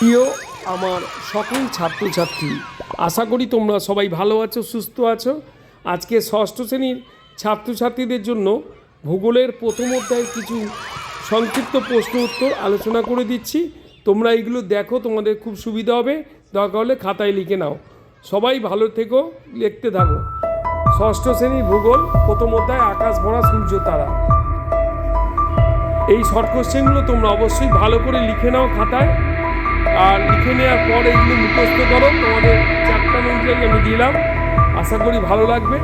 প্রিয় আমার সকল ছাত্রছাত্রী, আশা করি তোমরা সবাই ভালো আছো, সুস্থ আছো। আজকে ষষ্ঠ শ্রেণির ছাত্রছাত্রীদের জন্য ভূগোলের প্রথম অধ্যায়ের কিছু সংক্ষিপ্ত প্রশ্ন উত্তর আলোচনা করে দিচ্ছি। তোমরা এগুলো দেখো, তোমাদের খুব সুবিধা হবে। দরকার হলে খাতায় লিখে নাও। সবাই ভালো থেকো, লিখতে থাকো। ষষ্ঠ শ্রেণির ভূগোল, প্রথম অধ্যায়, আকাশ ভরা, সূর্য, তারা। এই শর্ট কোশ্চেনগুলো তোমরা অবশ্যই ভালো করে লিখে নাও খাতায়। আর লিখে নেওয়ার পর এইগুলো মুখস্থ করো। তোমাদের চ্যাপ্টার অনুযায়ী আমি দিলাম। আশা করি ভালো লাগবে।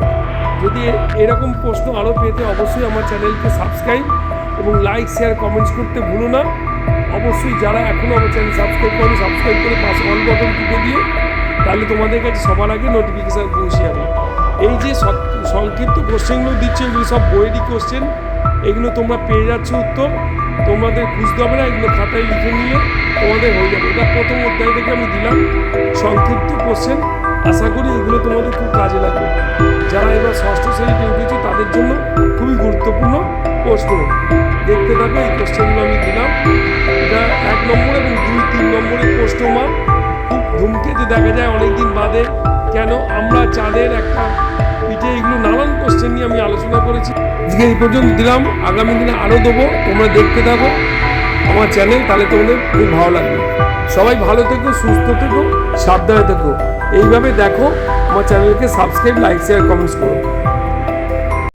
যদি এরকম প্রশ্ন আরও পেতে অবশ্যই আমার চ্যানেলকে সাবস্ক্রাইব এবং লাইক, শেয়ার, কমেন্টস করতে ভুলো না। অবশ্যই যারা এখনও আমার চ্যানেল সাবস্ক্রাইব করে সাবস্ক্রাইব করে পাশে অল বটন টিপে দিয়ে তাহলে তোমাদের কাছে সবার আগে নোটিফিকেশান পৌঁছে যাবে। এই যে সংক্ষিপ্ত কোশ্চেনগুলো দিচ্ছে, এগুলো সব বইয়েরই কোশ্চেন এগুলো তোমরা পেয়ে যাচ্ছ উত্তর তোমাদের খুঁজতে হবে না, এগুলো খাতায় লিখে নিলে তোমাদের হয়ে যাবে। এটা প্রথম অধ্যায় থেকে আমি দিলাম, সংক্ষিপ্ত কোশ্চেন আশা করি এগুলো তোমাদের খুব কাজে লাগবে। যারা এবার ষষ্ঠ শ্রেণীতে উঠেছে, তাদের জন্য খুবই গুরুত্বপূর্ণ প্রশ্ন। দেখতে থাকো, এই কোশ্চেনগুলো আমি দিলাম। এটা এক নম্বর এবং দুই, তিন নম্বরের প্রশ্ন মান খুব ধূমকেতু দেখা যায় অনেকদিন বাদে, কেন আমরা চাঁদের একটা পিঠে এগুলো নানান কোশ্চেন নিয়ে আমি আলোচনা করেছি। আজকে এই পর্যন্ত দিলাম। আগামী দিনে আরও দেবো। তোমরা দেখতে থাকো। আমার চ্যানেল তাহলে তোমাদের খুব ভালো লাগবে। সবাই ভালো থেকো, সুস্থ থেকো, সাবধানে থেকো। এইভাবে দেখো, আমার চ্যানেলকে সাবস্ক্রাইব লাইক শেয়ার কমেন্টস করো।